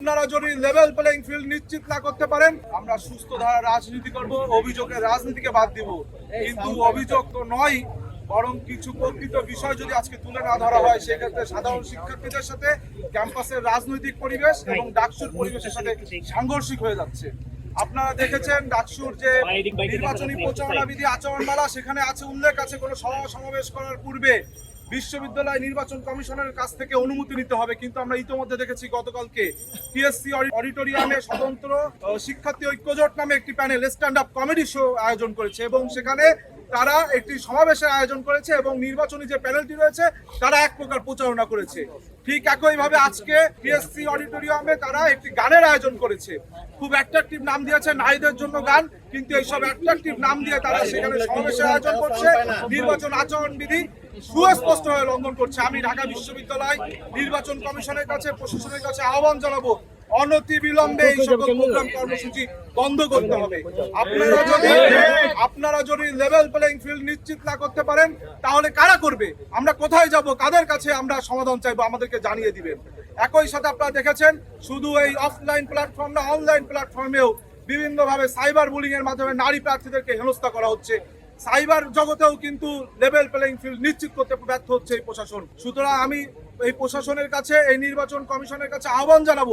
আপনারা যদি level playing field নিশ্চিত না করতে পারেন আমরা সুস্থ ধারা রাজনীতি করব অভিযোগের রাজনীতিকে বাদ দিব। কিন্তু অভিযোগ তো নয় বরং কিছু প্রকৃত বিষয় যদি আজকে তুলে না ধরা হয় সেক্ষেত্রে সাধারণ শিক্ষার্থীদের সাথে ক্যাম্পাসের রাজনৈতিক পরিবেশ এবং ডাকসুর পরিবেশের সাথে সাংঘর্ষিক হয়ে যাচ্ছে। আপনারা দেখেছেন ডাকসুর যে নির্বাচনী প্রচারণা বিধি আচরণমালা সেখানে আছে উল্লেখ আছে কোনো সভা সমাবেশ করার পূর্বে বিশ্ববিদ্যালয় নির্বাচন কমিশনের কাছ থেকে অনুমতি নিতে হবে কিন্তু আমরা ইতিমধ্যে দেখেছি গতকালকে টিএসসি অডিটোরিয়ামে স্বতন্ত্র শিক্ষার্থী ঐক্যজোট নামে একটি panel stand up comedy show আয়োজন করেছে এবং সেখানে তারা একটি সমাবেশের আয়োজন করেছে এবং নির্বাচনী যে প্যানেলটি রয়েছে, তারা এক প্রকার প্রচারণা করেছে। ঠিক একইভাবে আজকে টিএসসি অডিটোরিয়ামে তারা একটি গানের আয়োজন করেছে। খুব অ্যাট্রাকটিভ নাম দিয়েছে নারীদের জন্য গান, কিন্তু এইসব অ্যাট্রাকটিভ নাম দিয়ে তারা সেখানে সমাবেশের আয়োজন করছে। নির্বাচন আচরণ বিধি সুস্পষ্ট হয়ে লঙ্ঘন করছে। আমি ঢাকা বিশ্ববিদ্যালয় নির্বাচন কমিশনের কাছে, প্রশাসনের কাছে আহ্বান জানাব অনতি বিলম্বে এই সকল প্রোগ্রাম কর্মসূচি বন্ধ করতে হবে। আপনারা যদি আপনারা যদি লেভেল প্লেইং ফিল্ড নিশ্চিত না করতে পারেন, তাহলে কারা করবে? আমরা কোথায় যাব? কাদের কাছে আমরা সমাধান চাইব? আমাদেরকে জানিয়ে দিবেন। একই সাথে আপনারা দেখেছেন, শুধু এই অফলাইন প্ল্যাটফর্ম না অনলাইন প্ল্যাটফর্মেও বিভিন্নভাবে সাইবার বুলিং এর মাধ্যমে নারী প্রার্থীদেরকে হেনস্থা করা হচ্ছে। সাইবার জগতেও কিন্তু লেভেল প্লেইং ফিল্ড নিশ্চিত করতে ব্যর্থ হচ্ছে এই প্রশাসন। সুতরাং আমি এই প্রশাসনের কাছে, এই নির্বাচন কমিশনের কাছে আহ্বান জানাব,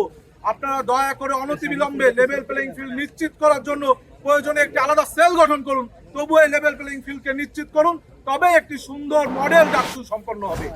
আপনারা দয়া করে অনতিবিলম্বে লেভেল প্লেইং ফিল্ড নিশ্চিত করার জন্য প্রয়োজনে একটি আলাদা সেল গঠন করুন। তবু এই লেভেল প্লেইং ফিল্ডকে নিশ্চিত করুন তবে একটি সুন্দর মডেল ডাকসু সম্পন্ন হবে।